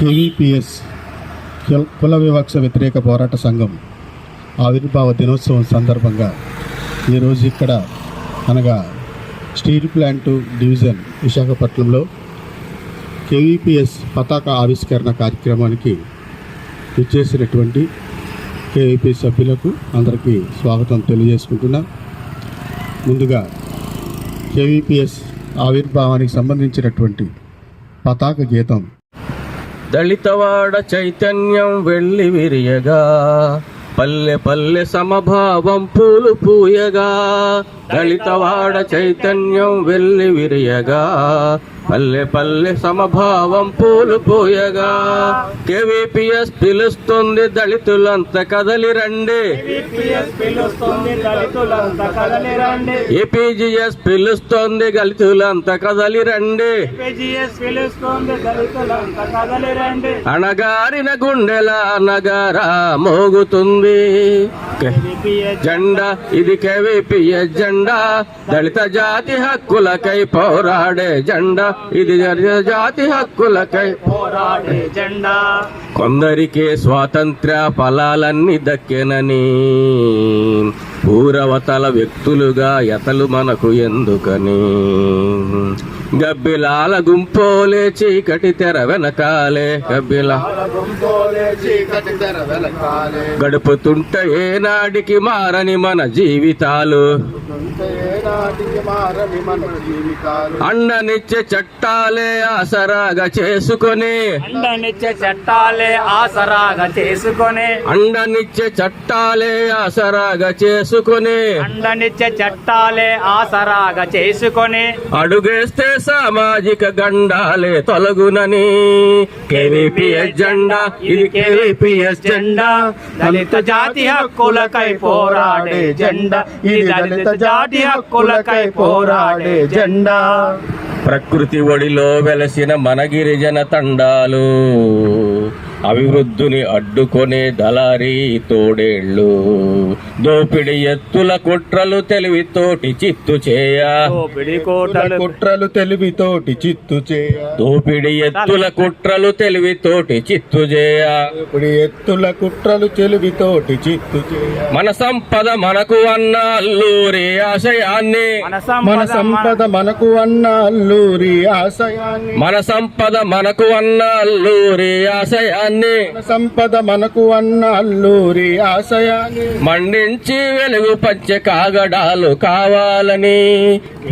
KVPS కుల- కుల వివక్ష వ్యతిరేక పోరాట సంఘం ఆవిర్భావ దినోత్సవం సందర్భంగా ఈరోజు ఇక్కడ అనగా స్టీల్ ప్లాంటు డివిజన్ విశాఖపట్నంలో కేవీపీఎస్ పతాక ఆవిష్కరణ కార్యక్రమానికి ఇచ్చేసినటువంటి కేవీపీ సభ్యులకు అందరికీ స్వాగతం తెలియజేసుకుంటున్నా. ముందుగా కేవీపీఎస్ ఆవిర్భావానికి సంబంధించినటువంటి పతాక గీతం దళితవాడ చైతన్యం వెళ్ళి విరియగా పల్లె పల్లె సమభావం పూలు పూయగా. దళితవాడ చైతన్యం వెళ్ళి విరియగా పల్లె పల్లె సమభావం పూలు పూయగా. కేవీపీఎస్ పిలుస్తుంది దళితులంతా కదలి రండి. ఏపీజీఎస్ పిలుస్తుంది దళితులంతా కదలి రండి. అణగారిన గుండెల నగరా మోగుతుంది. జెండా ఇది కేవీపీఎస్ జెండా. దళిత జాతి హక్కులకై పోరాడే జెండా. ఇది జాతి హక్కులకై పోరాడే జెండా. కొందరికే స్వాతంత్ర్య ఫలాలన్నీ దక్కెనని పూరవతల వ్యక్తులుగా ఎతలు మనకు ఎందుకని? గబ్బిలాల గుంపోలే చీకటి తెర వెనకాలే గబ్బిల. గడుపుతుంటే ఏనాడికి మారని మన జీవితాలు. అండనిచ్చే చట్టాలే ఆసరాగా చేసుకొని. అండనిచ్చే చట్టాలే ఆసరాగా చేసుకొని. అండనిచ్చే చట్టాలే ఆసరాగా చేసుకొని. అండనిచ్చే చట్టాలే ఆసరాగా చేసుకొని. అడుగేస్తే సామాజిక గండాలే తొలగునని. కేవీపీఎస్ జెండా ఇది కేవీపీఎస్ జెండా. దళిత జాతి హక్కులకై పోరాడే జెండా ఇది దళిత జాతి హక్కులకై పోరాడే జెండా. ప్రకృతి ఒడిలో వెలసిన మన గిరిజన తండాలు. అభివృద్ధిని అడ్డుకొనే దళారీ తోడేళ్ళు. దోపిడి ఎత్తుల కుట్రలు తెలివితోటి చిత్తు చేయ. దోపిడి కోటలు కుట్రలు తెలివితోటి చిత్తు చేయ. దోపిడి ఎత్తుల కుట్రలు తెలివితోటి చిత్తు చేయ. ఎత్తుల కుట్రలు తెలివితోటి చిత్తు చేయ. మన సంపద మనకు అన్న అల్లూరి ఆశయాన్ని. మన సంపద మనకు అన్న అల్లూరి ఆశయాన్ని. మన సంపద మనకు అన్న అల్లూరి ఆశయాన్ని. మన సంపద మనకు అన్న అల్లూరి ఆశయాన్ని మండించి వెలుగు పంచే కాగడాలు కావాలని.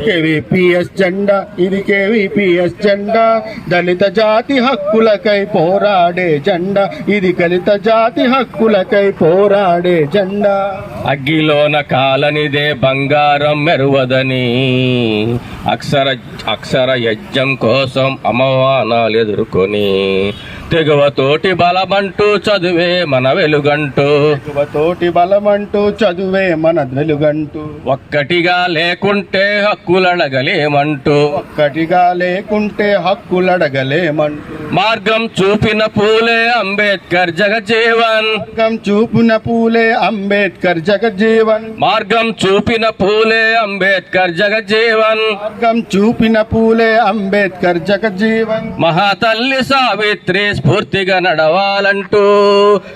కేవీపీఎస్ జెండా ఇది కేవీపీఎస్ జెండా. దళిత జాతి హక్కులకై పోరాడే జెండా ఇది దళిత జాతి హక్కులకై పోరాడే జెండా. అగ్గిలోన కాలనిదే బంగారం మెరువదని. అక్షర అక్షర యజ్ఞం కోసం అవమానాలు ఎదుర్కొని తెగువతోటి బలమంటూ చదువే మన వెలుగంటూ. తోటి బలమంటూ చదువే మన వెలుగంటూ. ఒక్కటిగా లేకుంటే హక్కులడగలేమంటూ. ఒక్కటిగా లేకుంటే హక్కులడగలేమంటూ. మార్గం చూపిన పూలే అంబేద్కర్ జగజీవన్ మార్గం చూపున పూలే అంబేద్కర్ జగజ్జీవన్. మార్గం చూపిన పూలే అంబేద్కర్ జగజీవన్ మార్గం చూపిన పూలే అంబేద్కర్ జగజ్జీవన్. మహాతల్లి సావిత్రి స్ఫూర్తిగా నడవాలంటూ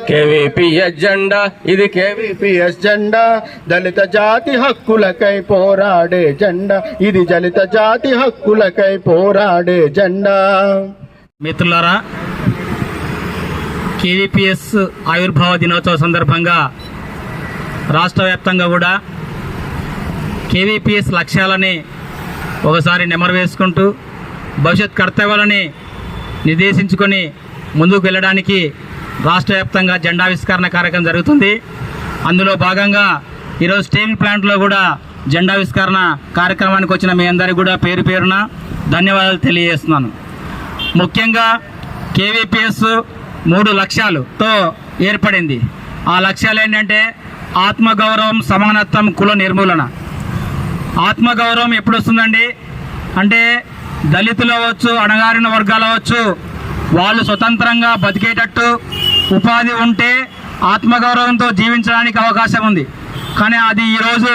కేవీపీఎస్ జెండా. ఇది కేవీ కేవీపీఎస్ జెండా. దళిత జాతి హక్కులకై పోరాడే జెండా. ఇది దళిత జాతి హక్కులకై పోరాడే జెండా. మిత్రులారా కేవీపీఎస్ ఆవిర్భావ దినోత్సవ సందర్భంగా రాష్ట్ర వ్యాప్తంగా కూడా కేవీపీఎస్ లక్ష్యాలని ఒకసారి నెమరు వేసుకుంటూ భవిష్యత్ కర్తవ్యాలని నిర్దేశించుకొని ముందుకు వెళ్ళడానికి రాష్ట్ర వ్యాప్తంగా జెండావిష్కరణ కార్యక్రమం జరుగుతుంది. అందులో భాగంగా ఈరోజు స్టీల్ ప్లాంట్లో కూడా జెండావిష్కరణ కార్యక్రమానికి వచ్చిన మీ అందరికీ కూడా పేరు పేరున ధన్యవాదాలు తెలియజేస్తున్నాను. ముఖ్యంగా కేవీపీఎస్ మూడు లక్ష్యాలతో ఏర్పడింది. ఆ లక్ష్యాలు ఏంటంటే ఆత్మగౌరవం సమానత్వం కుల నిర్మూలన. ఆత్మగౌరవం ఎప్పుడు వస్తుందండి అంటే దళితులు అవ్వచ్చు అణగారిన వర్గాలు అవ్వచ్చు వాళ్ళు స్వతంత్రంగా బతికేటట్టు ఉపాధి ఉంటే ఆత్మగౌరవంతో జీవించడానికి అవకాశం ఉంది. కానీ అది ఈరోజు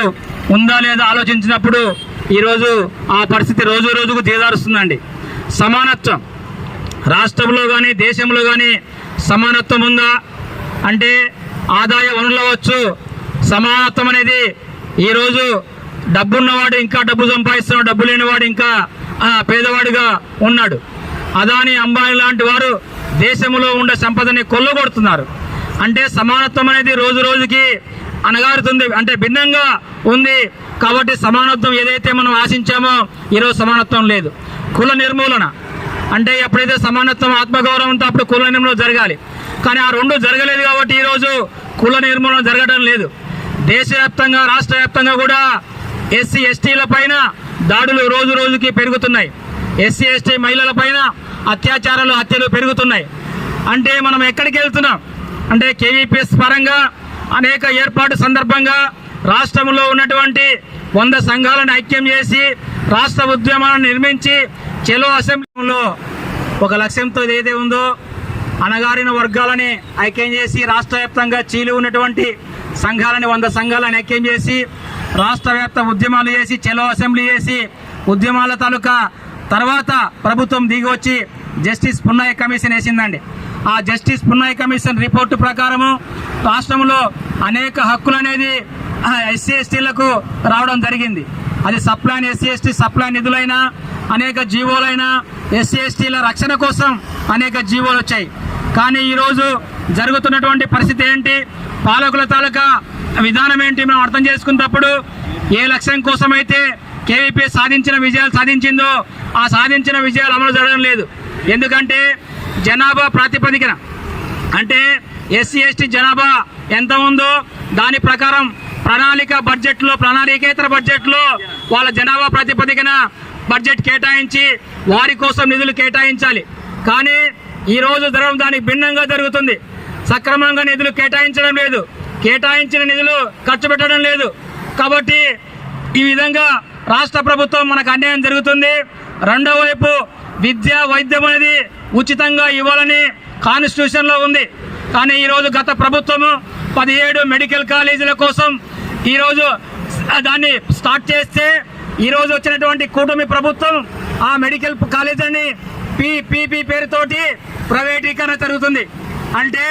ఉందా లేదా ఆలోచించినప్పుడు ఈరోజు ఆ పరిస్థితి రోజు రోజుకు దిగదారుస్తుందండి సమానత్వం. రాష్ట్రంలో కానీ దేశంలో కానీ సమానత్వం ఉందా? అంటే ఆదాయ వనరులు అవ్వచ్చు. సమానత్వం అనేది ఈరోజు డబ్బున్నవాడు ఇంకా డబ్బు సంపాదిస్తున్నాడు డబ్బు లేనివాడు ఇంకా ఆ, పేదవాడిగా ఉన్నాడు. అదాని అంబానీ లాంటి వారు దేశంలో ఉండే సంపదని కొల్లగొడుతున్నారు. అంటే సమానత్వం అనేది రోజు రోజుకి అనగారుతుంది అంటే భిన్నంగా ఉంది. కాబట్టి సమానత్వం ఏదైతే మనం ఆశించామో ఈరోజు సమానత్వం లేదు. కుల నిర్మూలన. అంటే ఎప్పుడైతే సమానత్వం ఆత్మగౌరవం ఉంటే అప్పుడు కుల నిర్మూలన జరగాలి. కానీ ఆ రెండు జరగలేదు కాబట్టి ఈరోజు కుల నిర్మూలన జరగడం లేదు. దేశవ్యాప్తంగా రాష్ట్ర వ్యాప్తంగా కూడా ఎస్సీ ఎస్టీల పైన దాడులు రోజు రోజుకి పెరుగుతున్నాయి. ఎస్సీ ఎస్టీ మహిళల పైన అత్యాచారాలు హత్యలు పెరుగుతున్నాయి. అంటే మనం ఎక్కడికి వెళ్తున్నాం? అంటే కేవీపీఎస్ పరంగా అనేక ఏర్పాటు సందర్భంగా రాష్ట్రంలో ఉన్నటువంటి వంద సంఘాలను ఐక్యం చేసి రాష్ట్ర ఉద్యమాలను నిర్మించి చెలో అసెంబ్లీలో ఒక లక్ష్యంతో ఏదైతే ఉందో అణగారిన వర్గాలని ఐక్యం చేసి రాష్ట్ర వ్యాప్తంగా చీలి ఉన్నటువంటి సంఘాలని వంద సంఘాలను ఐక్యం చేసి రాష్ట్ర వ్యాప్త ఉద్యమాలు చేసి చెలో అసెంబ్లీ చేసి ఉద్యమాల తాలూకా తర్వాత ప్రభుత్వం దిగి వచ్చి జస్టిస్ పున్నాయ కమిషన్ వేసిందండి. ఆ జస్టిస్ పున్నాయ కమిషన్ రిపోర్టు ప్రకారము రాష్ట్రంలో అనేక హక్కులు అనేది ఎస్సీ ఎస్టీలకు రావడం జరిగింది. అది సప్లాన్ ఎస్సీ ఎస్టీ సప్లాన్ నిధులైనా అనేక జీవోలైనా ఎస్సీ ఎస్టీల రక్షణ కోసం అనేక జీవోలు వచ్చాయి. కానీ ఈరోజు జరుగుతున్నటువంటి పరిస్థితి ఏంటి? పాలకుల తాలూకా విధానం ఏంటి మనం అర్థం చేసుకున్నప్పుడు ఏ లక్ష్యం కోసమైతే కేవీపీ సాధించిన విజయాలు సాధించిందో ఆ సాధించిన విజయాలు అమలు జరగడం లేదు. ఎందుకంటే జనాభా ప్రాతిపదికన అంటే ఎస్సీ ఎస్టీ జనాభా ఎంత ఉందో దాని ప్రకారం ప్రణాళిక బడ్జెట్లో ప్రణాళికేతర బడ్జెట్లో వాళ్ళ జనాభా ప్రాతిపదికన బడ్జెట్ కేటాయించి వారి కోసం నిధులు కేటాయించాలి. కానీ ఈ రోజు జరగడం దానికి భిన్నంగా జరుగుతుంది. సక్రమంగా నిధులు కేటాయించడం లేదు. కేటాయించిన నిధులు ఖర్చు పెట్టడం లేదు. కాబట్టి ఈ విధంగా రాష్ట్ర ప్రభుత్వం మనకు అన్యాయం జరుగుతుంది. రెండో వైపు విద్య వైద్యం అనేది ఉచితంగా ఇవ్వాలని కాన్స్టిట్యూషన్లో ఉంది. కానీ ఈరోజు గత ప్రభుత్వము పదిహేడు మెడికల్ కాలేజీల కోసం ఈరోజు దాన్ని స్టార్ట్ చేస్తే ఈరోజు వచ్చినటువంటి కూటమి ప్రభుత్వం ఆ మెడికల్ కాలేజీని పీపీపీ పేరుతోటి ప్రైవేటీకరణ జరుగుతుంది. అంటే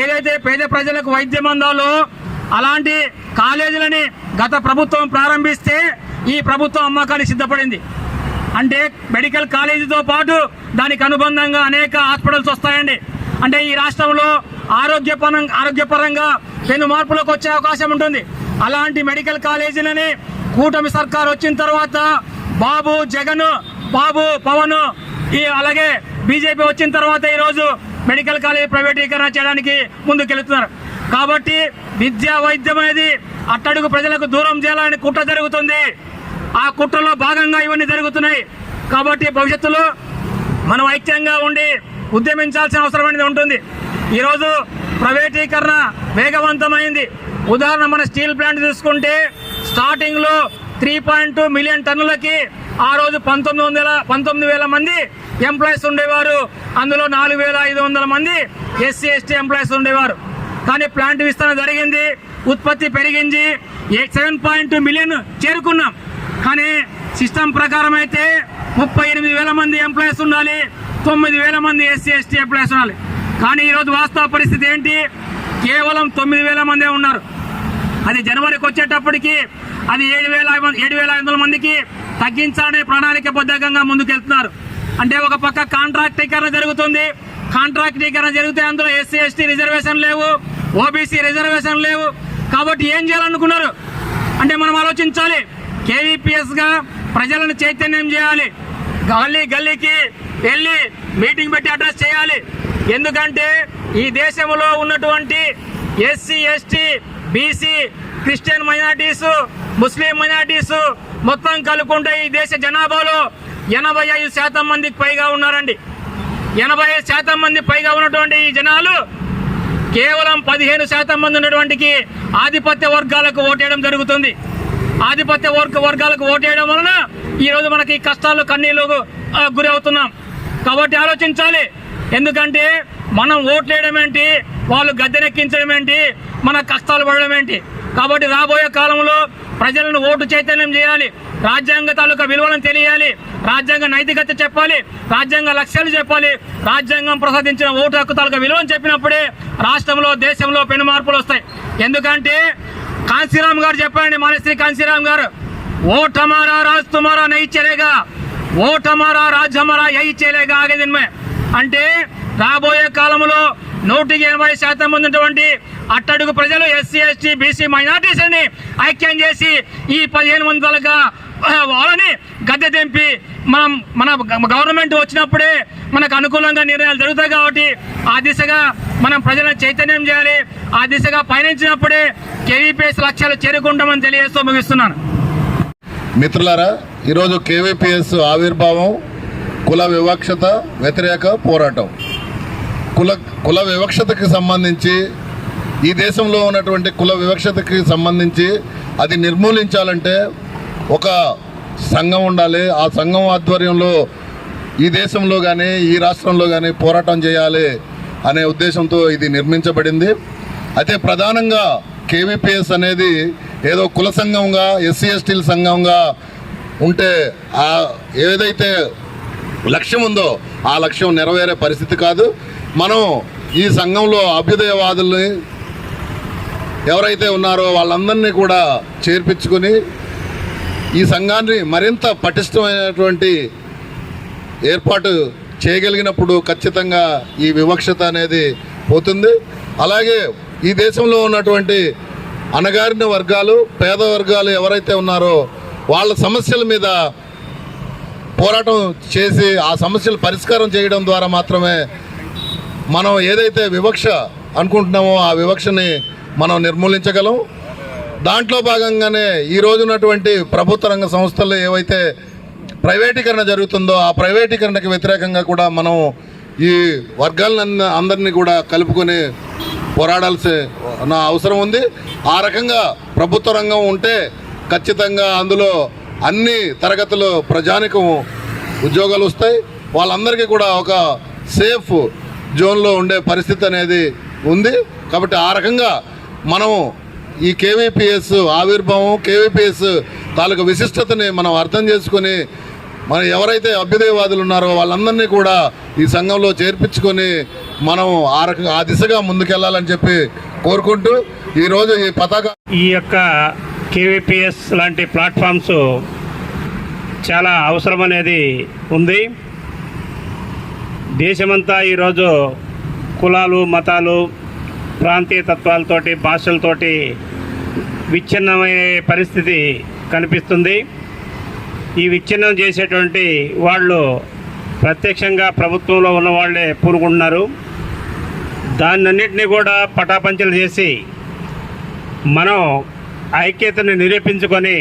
ఏదైతే పేద ప్రజలకు వైద్యం అందాలో అలాంటి కాలేజీలని గత ప్రభుత్వం ప్రారంభిస్తే ఈ ప్రభుత్వం అమ్మకానికి సిద్ధపడింది. అంటే మెడికల్ కాలేజీతో పాటు దానికి అనుబంధంగా అనేక హాస్పిటల్స్ వస్తాయండి. అంటే ఈ రాష్ట్రంలో ఆరోగ్యపరం ఆరోగ్యపరంగా పెను మార్పులకు వచ్చే అవకాశం ఉంటుంది. అలాంటి మెడికల్ కాలేజీలని కూటమి సర్కార్ వచ్చిన తర్వాత బాబు జగన్ బాబు పవన్ ఈ అలాగే బీజేపీ వచ్చిన తర్వాత ఈరోజు మెడికల్ కాలేజ్ ప్రైవేటీకరణ చేయడానికి ముందుకెళ్తున్నారు. కాబట్టి విద్యా వైద్యం అనేది అట్టడుగు ప్రజలకు దూరం చేయాలని కుట్ర జరుగుతుంది. ఆ కుట్రలో భాగంగా ఇవన్నీ జరుగుతున్నాయి. కాబట్టి భవిష్యత్తులో మనం ఐక్యంగా ఉండి ఉద్యమించాల్సిన అవసరం అనేది ఉంటుంది. ఈరోజు ప్రైవేటీకరణ వేగవంతమైంది. ఉదాహరణ మన స్టీల్ ప్లాంట్ చూసుకుంటే స్టార్టింగ్లో త్రీ పాయింట్ టూ మిలియన్ టన్నులకి ఆ రోజు పంతొమ్మిది వందల పంతొమ్మిది వేల మంది ఎంప్లాయీస్ ఉండేవారు. అందులో నాలుగు వేల ఐదు వందల మంది ఎస్సీ ఎస్టీ ఎంప్లాయీస్ ఉండేవారు. కానీ ప్లాంట్ విస్తరణ జరిగింది ఉత్పత్తి పెరిగింది. సెవెన్ పాయింట్ మిలియన్ చేరుకున్నాం. కానీ సిస్టమ్ ప్రకారం అయితే ముప్పై ఎనిమిది వేల మంది ఎంప్లాయీస్ ఉండాలి తొమ్మిది వేల మంది ఎస్సీ ఎస్టీ ఎంప్లాయీస్ ఉండాలి. కానీ ఈరోజు వాస్తవ పరిస్థితి ఏంటి? కేవలం తొమ్మిది వేల మందే ఉన్నారు. అది జనవరికి వచ్చేటప్పటికి అది ఏడు వేల ఏడు వేల ఐదు వందల మందికి తగ్గించాలనే ప్రణాళికబద్ధంగా ముందుకెళ్తున్నారు. అంటే ఒక పక్క కాంట్రాక్టీకరణ జరుగుతుంది. కాంట్రాక్టీకరణ జరిగితే అందులో ఎస్సీ ఎస్టీ రిజర్వేషన్ లేవు. ఓబీసీ రిజర్వేషన్ లేవు. కాబట్టి ఏం చేయాలనుకున్నారు? అంటే మనం ఆలోచించాలి. కేవీపీఎస్గా ప్రజలను చైతన్యం చేయాలి. గల్లీ గల్లీకి వెళ్ళి మీటింగ్ పెట్టి అడ్రస్ చేయాలి. ఎందుకంటే ఈ దేశంలో ఉన్నటువంటి SC ST BC Christian minorities Muslim minorities మొత్తం కలుపుకుంటే ఈ దేశ జనాభాలో ఎనభై ఐదు శాతం మందికి పైగా ఉన్నారండి. ఎనభై ఐదు శాతం మంది పైగా ఉన్నటువంటి ఈ జనాలు కేవలం పదిహేను శాతం మంది ఉన్నటువంటికి ఆధిపత్య వర్గాలకు ఓటేయడం జరుగుతుంది. ఆధిపత్య వర్గ వర్గాలకు ఓటేయడం వలన ఈరోజు మనకి కష్టాలు కన్నీళ్ళు గురి అవుతున్నాం కాబట్టి ఆలోచించాలి. ఎందుకంటే మనం ఓట్లేయడం ఏంటి? వాళ్ళు గద్దెనెక్కించడం ఏంటి? మన కష్టాలు పడడం ఏంటి? కాబట్టి రాబోయే కాలంలో ప్రజలను ఓటు చైతన్యం చేయాలి. రాజ్యాంగ తాలూకా విలువలను తెలియాలి. రాజ్యాంగ నైతికత చెప్పాలి. రాజ్యాంగ లక్ష్యాలు చెప్పాలి. రాజ్యాంగం ప్రసాదించిన ఓటు హక్కు తాలూకా విలువను చెప్పినప్పుడే రాష్ట్రంలో దేశంలో పెను మార్పులు వస్తాయి. ఎందుకంటే కాంశీరామ్ గారు చెప్పండి మానశ్రీ కాంశీరామ్ గారు ఓట్ హమారా రాజ్ తుమారా నహీ చలేగా ఓట్ హమారా రాజ్ హమారా యహీ అంటే రాబోయే కాలంలో నూటికి ఎనభై శాతం ఉన్నటువంటి అట్టడుగు ప్రజలు ఎస్సీ ఎస్టీ బీసీ మైనార్టీస్ అని ఐక్యం చేసి ఈ పదిహేను వందలుగా వాళ్ళని గద్దె తెంపి మనం మన గవర్నమెంట్ వచ్చినప్పుడే మనకు అనుకూలంగా నిర్ణయాలు జరుగుతాయి కాబట్టి ఆ దిశగా మనం ప్రజలను చైతన్యం చేయాలి. ఆ దిశగా పయనించినప్పుడే కేవీపీఎస్ లక్ష్యాలు చేరుకుంటామని తెలియజేస్తూ ముగిస్తున్నాను. మిత్రులారా ఈరోజు కేవీపీఎస్ ఆవిర్భావం కుల వివక్షత వ్యతిరేక పోరాటం. కుల కుల వివక్షతకి సంబంధించి ఈ దేశంలో ఉన్నటువంటి కుల వివక్షతకి సంబంధించి అది నిర్మూలించాలంటే ఒక సంఘం ఉండాలి. ఆ సంఘం ఆధ్వర్యంలో ఈ దేశంలో కానీ ఈ రాష్ట్రంలో కానీ పోరాటం చేయాలి అనే ఉద్దేశంతో ఇది నిర్మించబడింది. అయితే ప్రధానంగా కేవీపీఎస్ అనేది ఏదో కుల సంఘంగా ఎస్సీ ఎస్టీల సంఘంగా ఉంటే ఆ ఏదైతే లక్ష్యం ఉందో ఆ లక్ష్యం నెరవేరే పరిస్థితి కాదు. మనం ఈ సంఘంలో అభ్యుదయవాదుల్ని ఎవరైతే ఉన్నారో వాళ్ళందరినీ కూడా చేర్పించుకొని ఈ సంఘాన్ని మరింత పటిష్టమైనటువంటి ఏర్పాటు చేయగలిగినప్పుడు ఖచ్చితంగా ఈ వివక్షత అనేది పోతుంది. అలాగే ఈ దేశంలో ఉన్నటువంటి అణగారిన వర్గాలు పేద వర్గాలు ఎవరైతే ఉన్నారో వాళ్ళ సమస్యల మీద పోరాటం చేసి ఆ సమస్యలు పరిష్కారం చేయడం ద్వారా మాత్రమే మనం ఏదైతే వివక్ష అనుకుంటున్నామో ఆ వివక్షని మనం నిర్మూలించగలం. దాంట్లో భాగంగానే ఈ రోజున్నటువంటి ప్రభుత్వ రంగ సంస్థలు ఏవైతే ప్రైవేటీకరణ జరుగుతుందో ఆ ప్రైవేటీకరణకు వ్యతిరేకంగా కూడా మనం ఈ వర్గాలను అందరినీ కూడా కలుపుకొని పోరాడాల్సి నా అవసరం ఉంది. ఆ రకంగా ప్రభుత్వ రంగం ఉంటే ఖచ్చితంగా అందులో అన్ని తరగతులు ప్రజానికం ఉద్యోగాలు వస్తాయి. వాళ్ళందరికీ కూడా ఒక సేఫ్ జోన్లో ఉండే పరిస్థితి అనేది ఉంది. కాబట్టి ఆ రకంగా మనం ఈ కేవీపీఎస్ ఆవిర్భావం కేవీపీఎస్ తాలూకు విశిష్టతని మనం అర్థం చేసుకొని మన ఎవరైతే అభ్యుదయవాదులు ఉన్నారో వాళ్ళందరినీ కూడా ఈ సంఘంలో చేర్పించుకొని మనం ఆ రకంగా ఆ దిశగా ముందుకెళ్ళాలని చెప్పి కోరుకుంటూ ఈరోజు ఈ పతాక ఈ యొక్క కేవీపీఎస్ లాంటి ప్లాట్ఫామ్స్ చాలా అవసరం అనేది ఉంది. దేశమంతా ఈరోజు కులాలు మతాలు ప్రాంతీయ తత్వాలతోటి భాషలతోటి విచ్ఛిన్నమయ్యే పరిస్థితి కనిపిస్తుంది. ఈ విచ్ఛిన్నం చేసేటువంటి వాళ్ళు ప్రత్యక్షంగా ప్రభుత్వంలో ఉన్న వాళ్ళే పూనుకుంటున్నారు. దాన్నన్నింటినీ కూడా పటాపంచలు చేసి మనం ఐక్యతను నిరూపించుకొని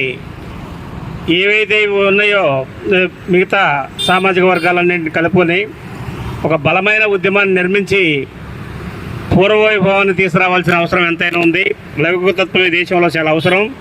ఏవైతే ఉన్నాయో మిగతా సామాజిక వర్గాలన్నింటిని కలుపుకొని ఒక బలమైన ఉద్యమాన్ని నిర్మించి పూర్వవైభవాన్ని తీసుకురావాల్సిన అవసరం ఎంతైనా ఉంది. లౌకిక ఈ దేశంలో చాలా అవసరం.